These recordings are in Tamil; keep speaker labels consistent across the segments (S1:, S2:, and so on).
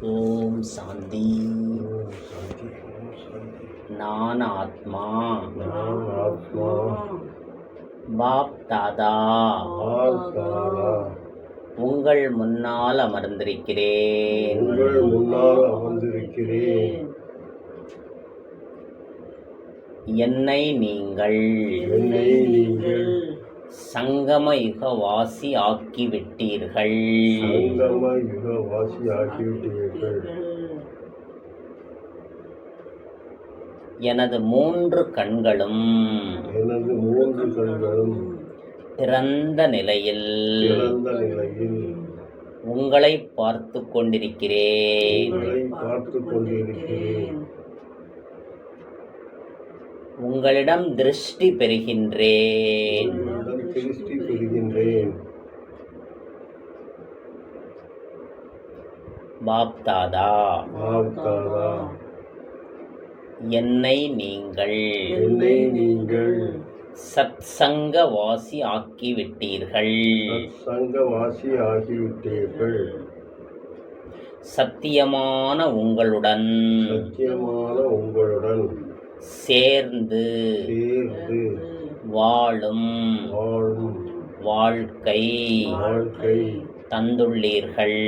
S1: ஓம் சாந்தி. நான் ஆத்மா பாப் தாதா
S2: ஆல் தாரா
S1: உங்கள் முன்னால் அமர்ந்திருக்கிறேன்.
S2: உங்கள் முன்னால் அமர்ந்திருக்கிறேன்.
S1: என்னை நீங்கள்.
S2: என்னை நீங்கள்.
S1: சங்கம யுகவாசி ஆக்கிவிட்டீர்கள்.
S2: சங்கம யுக வாசி ஆகிவிட்டீர்கள்
S1: எனது மூன்று கண்களும்
S2: எனது மூன்று கண்களும்
S1: திறந்த நிலையில்
S2: திறந்த நிலையில்
S1: உங்களை பார்த்து கொண்டிருக்கிறேன்.
S2: பார்த்து கொண்டிருக்கிறேன்.
S1: உங்களிடம் திருஷ்டி பெறுகின்றேன்.
S2: திருஷ்டி பெறுகின்றேன்
S1: பாப் தாதா
S2: ஆல் தாரா
S1: என்னை நீங்கள்.
S2: என்னை நீங்கள்.
S1: சத்சங்க வாசி ஆக்கிவிட்டீர்கள்.
S2: சங்க வாசி ஆகிவிட்டீர்கள்.
S1: சத்தியமான உங்களுடன்.
S2: சத்தியமான உங்களுடன்.
S1: சேர்ந்து.
S2: சேர்ந்து.
S1: வாழும். வாழ்க்கை தந்துள்ளீர்கள்.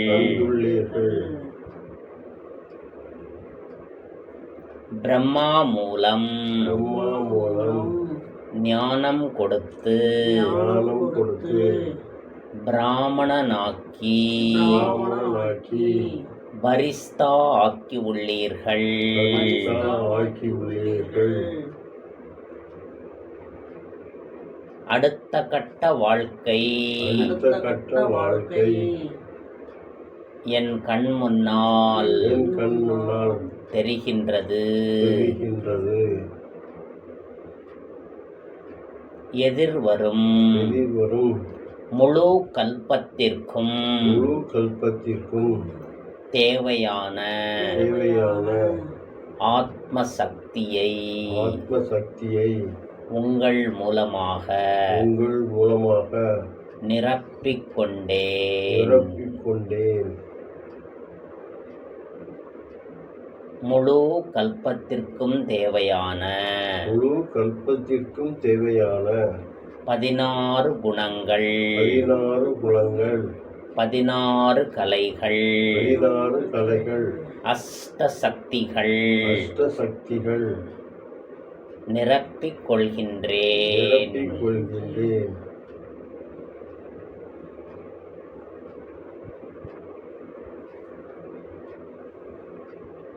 S1: பிரம்மா மூலம் ஞானம் கொடுத்து பிராமணனாக்கி பரிஸ்தா ஆக்கி உள்ளீர்கள்
S2: கவிதா ஆக்கி உள்ளீர்கள்
S1: அடுத்த கட்ட வாழ்க்கை.
S2: அடுத்த கட்ட வாழ்க்கை.
S1: என் கண் முன்னால்
S2: என் கண் முன்னால்
S1: தெரிகின்றது.
S2: தெரிகின்றது.
S1: எதிர்வரும்
S2: எதிர்வரும்
S1: முழு கல்பத்திற்கும்
S2: முழு கல்பத்திற்கும்
S1: தேவையான
S2: தேவையான
S1: ஆத்ம சக்தியை
S2: ஆத்ம சக்தியை
S1: உங்கள் மூலமாக
S2: உங்கள் மூலமாக
S1: நிரப்பிக் கொண்டேன்
S2: நிரப்பிக் கொண்டேன்
S1: முழு கல்பத்திற்கும் தேவையான
S2: முழு கல்பத்திற்கும் தேவையான
S1: பதினாறு குணங்கள்
S2: பதினாறு குணங்கள்
S1: பதினாறு கலைகள்
S2: பதினாறு கலைகள்
S1: அஷ்ட சக்திகள்
S2: அஷ்ட சக்திகள்
S1: நிரப்பிக் கொள்கின்றேன்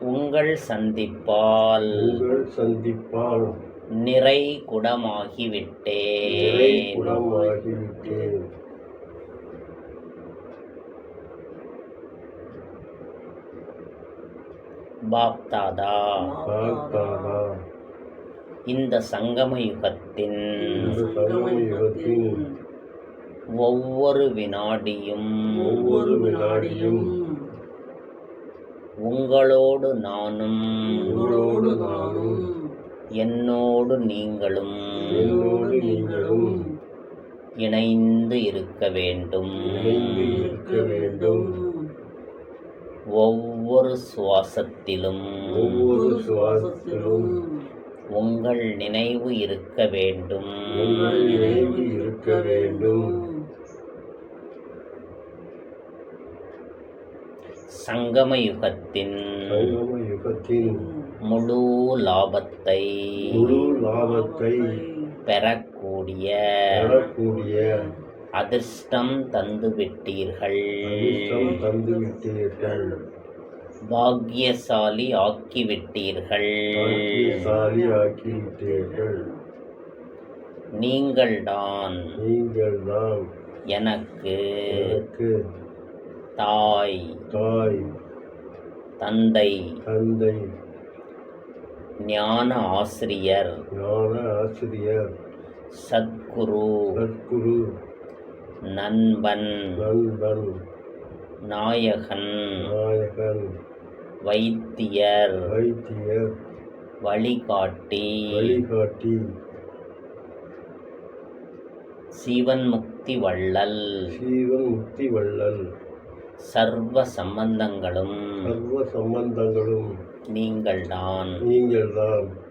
S1: உங்கள் சந்திப்பால்
S2: சந்திப்பால்
S1: நிறை குடமாகிவிட்டேன்.
S2: குணமாகிவிட்டேன்
S1: பாப் தாதா
S2: பார்த்தாரா
S1: இந்த சங்கம யுகத்தின் ஒவ்வொரு வினாடியும்
S2: ஒவ்வொரு வினாடியும்
S1: உங்களோடு நானும்
S2: உங்களோடு நானும்
S1: என்னோடு நீங்களும்
S2: என்னோடு நீங்களும்
S1: இணைந்து இருக்க வேண்டும்.
S2: இருக்க வேண்டும்.
S1: ஒவ்வொரு சுவாசத்திலும்
S2: ஒவ்வொரு சுவாசத்திலும்
S1: உங்கள் நினைவு இருக்க வேண்டும்.
S2: உங்கள் நினைவு இருக்க வேண்டும்.
S1: சங்கம யுகத்தின்
S2: சங்கம யுகத்தின்
S1: முழு லாபத்தை
S2: முழு லாபத்தை
S1: பெறக்கூடிய
S2: பெறக்கூடிய
S1: அதிர்ஷ்டம் தந்து விட்டீர்கள்
S2: அதிர்ஷ்டம் தந்துவிட்டீர்கள்.
S1: பாக்கியசாலி ஆக்கிவிட்டீர்கள்.
S2: ஆக்கிவிட்டீர்கள்.
S1: நீங்கள்தான்
S2: நீங்கள் தான்
S1: எனக்கு
S2: எனக்கு
S1: தாய்
S2: தாய்
S1: தந்தை
S2: தந்தை
S1: ஞான ஆசிரியர்
S2: ஞான ஆசிரியர்
S1: சத்குரு
S2: சத்குரு
S1: நண்பன்
S2: நண்பன்
S1: நாயகன்
S2: நாயகன்
S1: வைத்தியர்.
S2: வைத்தியர்.
S1: வழிகாட்டி.
S2: வழிகாட்டி.
S1: சிவன் முக்தி வள்ளல்.
S2: சீவன் முக்தி வள்ளல்.
S1: சர்வ சம்பந்தங்களும்.
S2: சர்வ சம்பந்தங்களும்.
S1: நீங்கள்தான்.
S2: நீங்கள்தான்.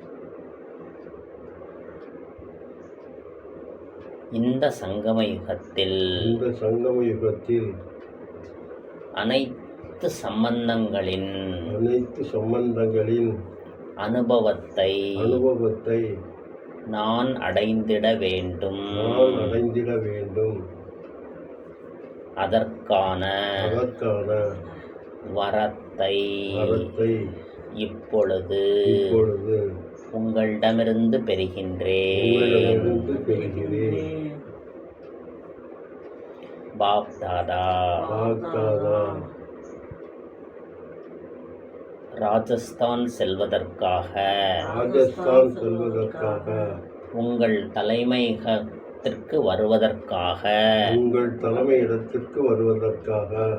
S1: இந்த சங்கம யுகத்தில்
S2: இந்த சங்கம யுகத்தில்
S1: அனைத்து சம்பந்தங்களின்
S2: அனைத்து சம்பந்தங்களின்
S1: அனுபவத்தை
S2: அனுபவத்தை
S1: நான் அடைந்திட வேண்டும்.
S2: நான் அடைந்திட வேண்டும்.
S1: அதற்கான
S2: அதற்கான
S1: வரத்தை
S2: வரத்தை
S1: இப்பொழுது
S2: இப்பொழுது
S1: உங்களிடமிருந்து பெறுகின்றேன்.
S2: பெறுகிறேன்.
S1: பாப் தாதா ராஜஸ்தான் செல்வதற்காக.
S2: ராஜஸ்தான் செல்வதற்காக.
S1: உங்கள் தலைமையகத்திற்கு வருவதற்காக.
S2: உங்கள் தலைமை இடத்திற்கு வருவதற்காக.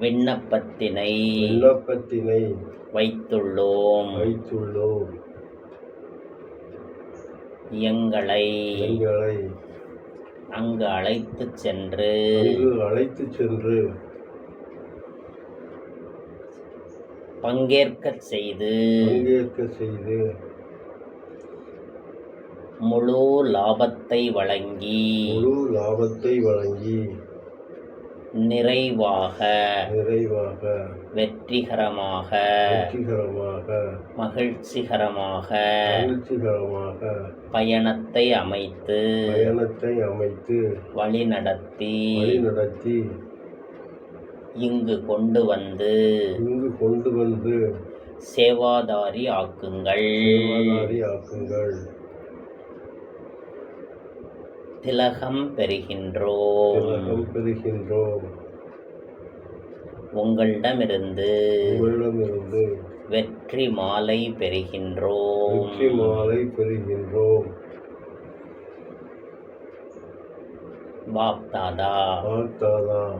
S1: விண்ணப்பத்தினை
S2: விண்ணப்பத்தினை
S1: வைத்துள்ளோம்.
S2: வைத்துள்ளோம்.
S1: எங்களை
S2: எங்களை
S1: அங்கு அழைத்துச் சென்று
S2: அழைத்து சென்று
S1: பங்கேற்கச் செய்து
S2: பங்கேற்க செய்து
S1: முழு லாபத்தை வழங்கி
S2: முழு லாபத்தை வழங்கி
S1: நிறைவாக
S2: நிறைவாக
S1: வெற்றிகரமாக
S2: வெற்றிகரமாக
S1: மகிழ்ச்சிகரமாக
S2: மகிழ்ச்சிகரமாக
S1: பயணத்தை அமைத்து
S2: பயணத்தை அமைத்து
S1: வழிநடத்தி
S2: வழிநடத்தி
S1: இங்கு கொண்டு வந்து
S2: இங்கு கொண்டு வந்து
S1: சேவாதாரி ஆக்குங்கள்.
S2: ஆக்குங்கள்.
S1: திலகம் பெறுகின்றோம்.
S2: பெறுகின்றோம்.
S1: உங்களிடமிருந்து
S2: உங்களிடமிருந்து
S1: வெற்றி மாலை பெறுகின்றோம்.
S2: வெற்றி மாலை பெறுகின்றோம்.
S1: பாப் தாதா
S2: பார்த்தாதா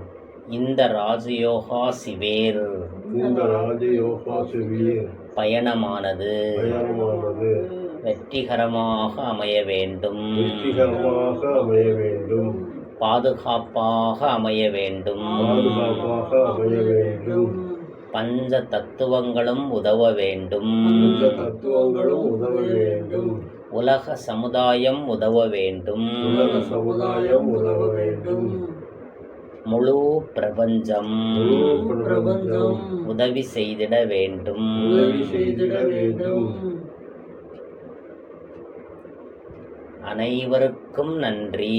S1: இந்த ராஜயோகா சிவேர்
S2: இந்த ராஜயோகா சிவியர்
S1: பயணமானது.
S2: பயணமானது.
S1: வெற்றிகரமாக அமைய வேண்டும்.
S2: வெற்றிகரமாக அமைய வேண்டும்.
S1: பாதுகாப்பாக அமைய வேண்டும்.
S2: பாதுகாப்பாக அமைய வேண்டும்.
S1: பஞ்ச தத்துவங்களும் உதவ வேண்டும்.
S2: தத்துவங்களும் உதவ வேண்டும்.
S1: உலக சமுதாயம் உதவ வேண்டும்.
S2: உலக சமுதாயம் உதவ வேண்டும்.
S1: முழு பிரபஞ்சம். உதவி செய்திட வேண்டும். அனைவருக்கும் நன்றி.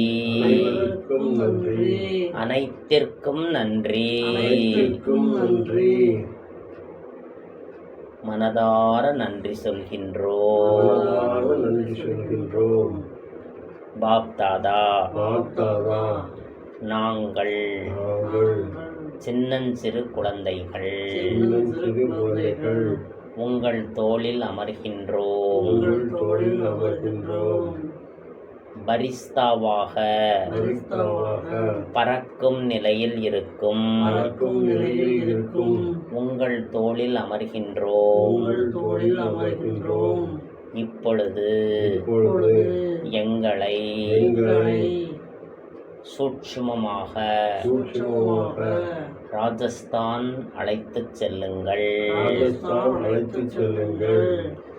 S1: அனைத்திற்கும் நன்றி. மனதார நன்றி சொல்கின்றோம்.
S2: மனதார
S1: நாங்கள் சின்னஞ்சிறு குழந்தைகள் உங்கள் தோளில் அமர்கின்றோம். பரிஸ்தாவாக பறக்கும் நிலையில் இருக்கும். உங்கள் தோளில் அமர்கின்றோம். இப்பொழுது எங்களை சூட்சுமமாக. ராஜஸ்தான் அழைத்துச் செல்லுங்கள்.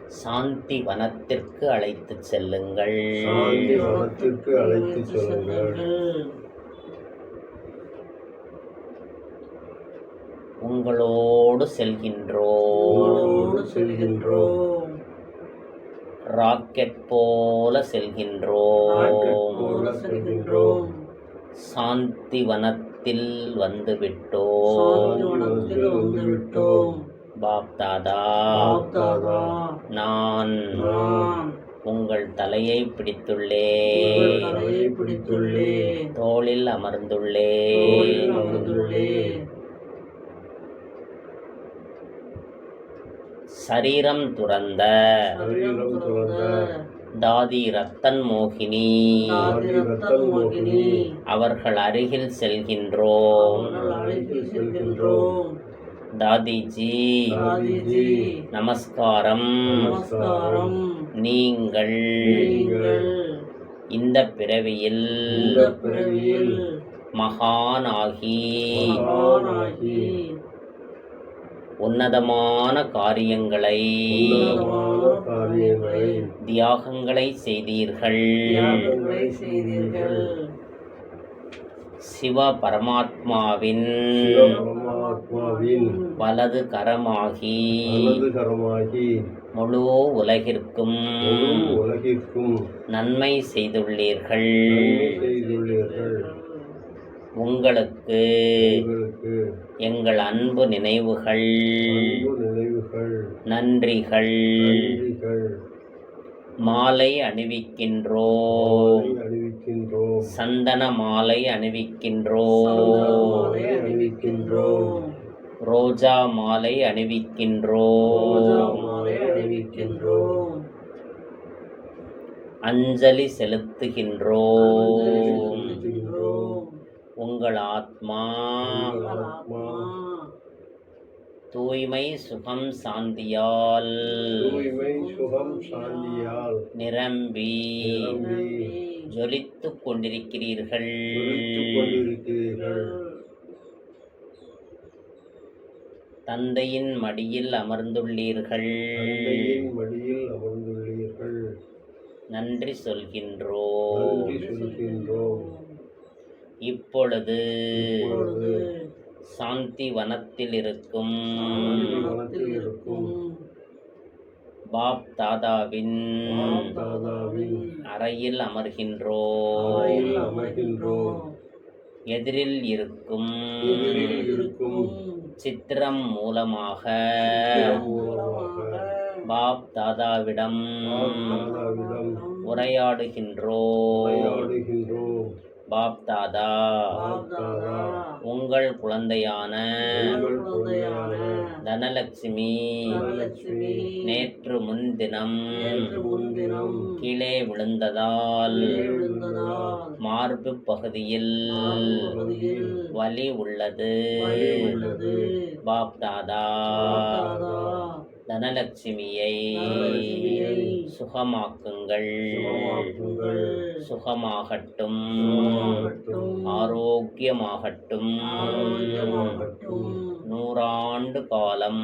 S1: சாந்தி வனத்திற்கு அழைத்துச் செல்லுங்கள்.
S2: வனத்திற்கு அழைத்துச் செல்லுங்கள்.
S1: உங்களோடு செல்கின்றோம்.
S2: செல்கின்றோம்.
S1: ராக்கெட் போல செல்கின்றோம்.
S2: செல்கின்றோம்.
S1: சாந்தி வனத்தில்
S2: வந்துவிட்டோம்.
S1: பாப் தாதா
S2: பார்த்தாதா
S1: நான் உங்கள் தலையை பிடித்துள்ளேன். தோளில் துறந்த
S2: சரீரம் துறந்த
S1: தாதி ரத்தன் மோகினி. அவர்கள் அருகில் செல்கின்றோம். தாதிஜி நமஸ்காரம். நீங்கள். இந்த பிறவியில் மகானாகி. உன்னதமான காரியங்களை. தியாகங்களை செய்தீர்கள். சிவ பரமாத்மாவின் வலது கரமாகி முழு உலகிற்கும்
S3: உலகிற்கும்
S1: நன்மை செய்துள்ளீர்கள். உங்களுக்கு எங்கள் அன்பு நினைவுகள் நன்றிகள். மாலை அணிவிக்கின்றோ
S3: மாலை அணிவிக்கின்றோம்.
S1: சந்தன மாலை அணிவிக்கின்றோ
S2: மாலை அணிவிக்கின்றோம்.
S1: ரோஜா மாலை அணிவிக்கின்றோ
S2: ரோஜா மாலை அணிவிக்கின்றோம்.
S1: அஞ்சலி செலுத்துகின்றோ
S2: செலுத்துகின்றோம்
S1: உங்கள் ஆத்மா தூய்மை சுகம் சாந்தியால்.
S3: தூய்மை சுகம் சாந்தியால்.
S1: நிரம்பி. ஜொலித்துக் கொண்டிருக்கிறீர்கள். தந்தையின் மடியில் அமர்ந்துள்ளீர்கள். நன்றி சொல்கின்றோம். இப்பொழுது சாந்தி வனத்தில் இருக்கும். பாப் தாதாவின் அறையில் அமர்கின்றோம் எதிரில் இருக்கும் சித்திரம் மூலமாக பாப் தாதாவிடம் உரையாடுகின்றோம். பாப் தாதா உங்கள் குழந்தையான தனலட்சுமி நேற்று முன்தினம் கீழே விழுந்ததால் மார்பு பகுதியில் வலி உள்ளது. பாப் தாதா தனலட்சுமியை சுகமாக்குங்கள். சுகமாகட்டும். ஆரோக்கியமாகட்டும். நூறாண்டு காலம்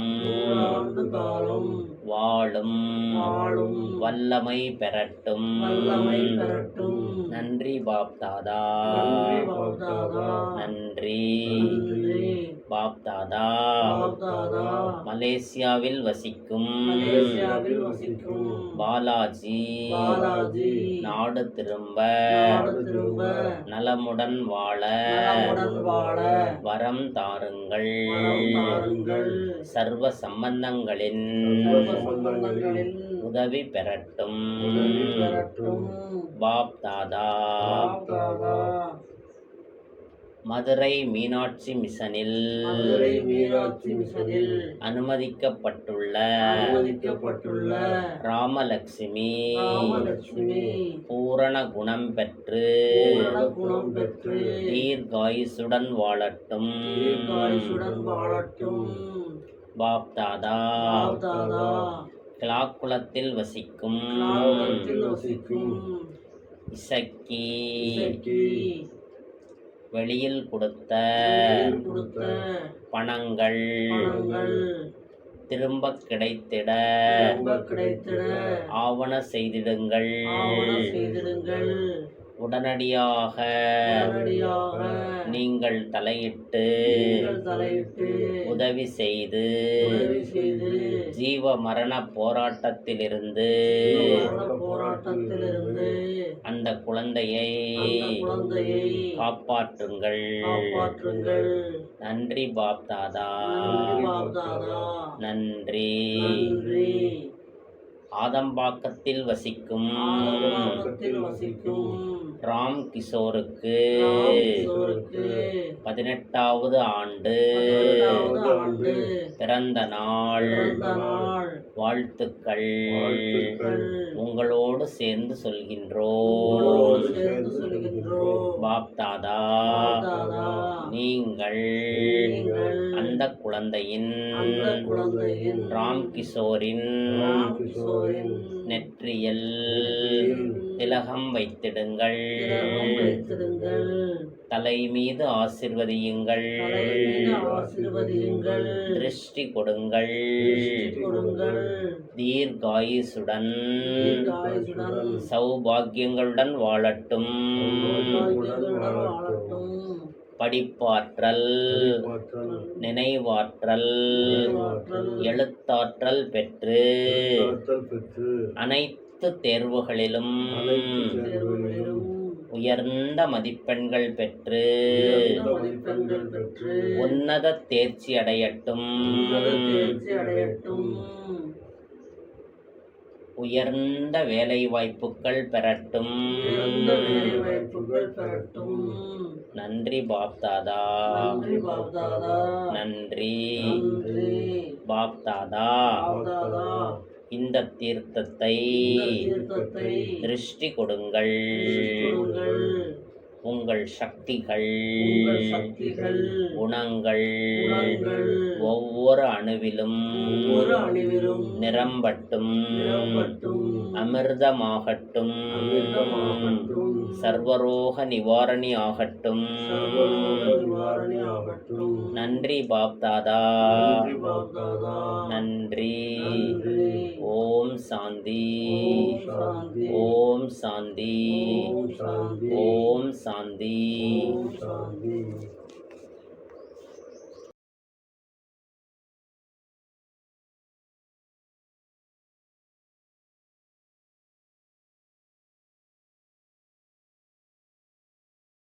S1: வாழும். வல்லமை பெறட்டும். நன்றி பாப் தாதா
S2: நன்றி பாப் தாதா.
S1: நன்றி
S2: நன்றி.
S1: பாப் தாதா
S2: பாப் தாதா.
S1: மலேசியாவில் வசிக்கும் பாலாஜி. நாடு திரும்ப. நலமுடன் வாழ. வரம் தாருங்கள். சர்வ சம்பந்தங்களின் உதவி பெறட்டும்.
S2: உதவி பெறட்டும்.
S1: பாப் தாதா
S2: பாப் தாதா.
S1: மதுரை மீனாட்சி மிஷனில்
S2: மதுரை மீனாட்சி மிஷனில்
S1: அனுமதிக்கப்பட்டுள்ள
S2: அனுமதிக்கப்பட்டுள்ள
S1: ராமலட்சுமி
S2: ராமலட்சுமி
S1: பூரண குணம் பெற்று
S2: குணம் பெற்று
S1: தீர்காயுசுடன் வாழட்டும்.
S2: வாழட்டும்.
S1: பாப் தாதா கிளாக்குளத்தில் வசிக்கும். இசக்கி வெளியில் கொடுத்த பணங்கள் திரும்ப கிடைத்திட ஆவண செய்திடுங்கள். உடனடியாக நீங்கள் தலையிட்டு உதவி செய்து ஜீவ மரண போராட்டத்திலிருந்து அந்த குழந்தையை காப்பாற்றுங்கள். நன்றி பாப் தாதா.
S2: நன்றி
S1: ஆதம்பாக்கத்தில் வசிக்கும்
S2: வசிக்கும்
S1: ராம் கிஷோருக்கு பதினெட்டாவது ஆண்டு. பிறந்த நாள். வாழ்த்துக்கள். உங்களோடு சேர்ந்து சொல்கின்றோம்.
S2: உங்களோடு சேர்ந்து சொல்கின்றோம்.
S1: பாப் தாதா
S2: தாதா
S1: நீங்கள். அந்த குழந்தையின். ராம் கிஷோரின் நெற்றியில். திலகம் வைத்திடுங்கள். தலை மீது ஆசிர்வதியுங்கள். திருஷ்டி கொடுங்கள். தீர்காயுசுடன் சௌபாகியங்களுடன் வாழட்டும். படிப்பாற்றல்.
S3: பாற்றல்
S1: நினைவாற்றல். எழுத்தாற்றல் பெற்று. அனைத்து
S3: அனைத்து
S2: தேர்வுகளிலும்
S1: உயர்ந்த மதிப்பெண்கள் பெற்று உன்னத தேர்ச்சி அடையட்டும். உயர்ந்த வேலை வாய்ப்புகள் பெறட்டும். நன்றி பாப்தாதா
S2: நன்றி பாப்தாதா
S1: இந்த தீர்த்தத்தை திருஷ்டி கொடுங்கள். உங்கள் சக்திகள் குணங்கள் ஒவ்வொரு அணுவிலும்
S2: நிறம்பட்டும்
S1: அமிர்தமாகட்டும். சர்வரோக நிவாரணி ஆகட்டும். நன்றி பாப்தாதா.
S2: நன்றி ஓம் சாந்தி.
S1: ஓம் சாந்தி.
S3: ஓம் சாந்தி.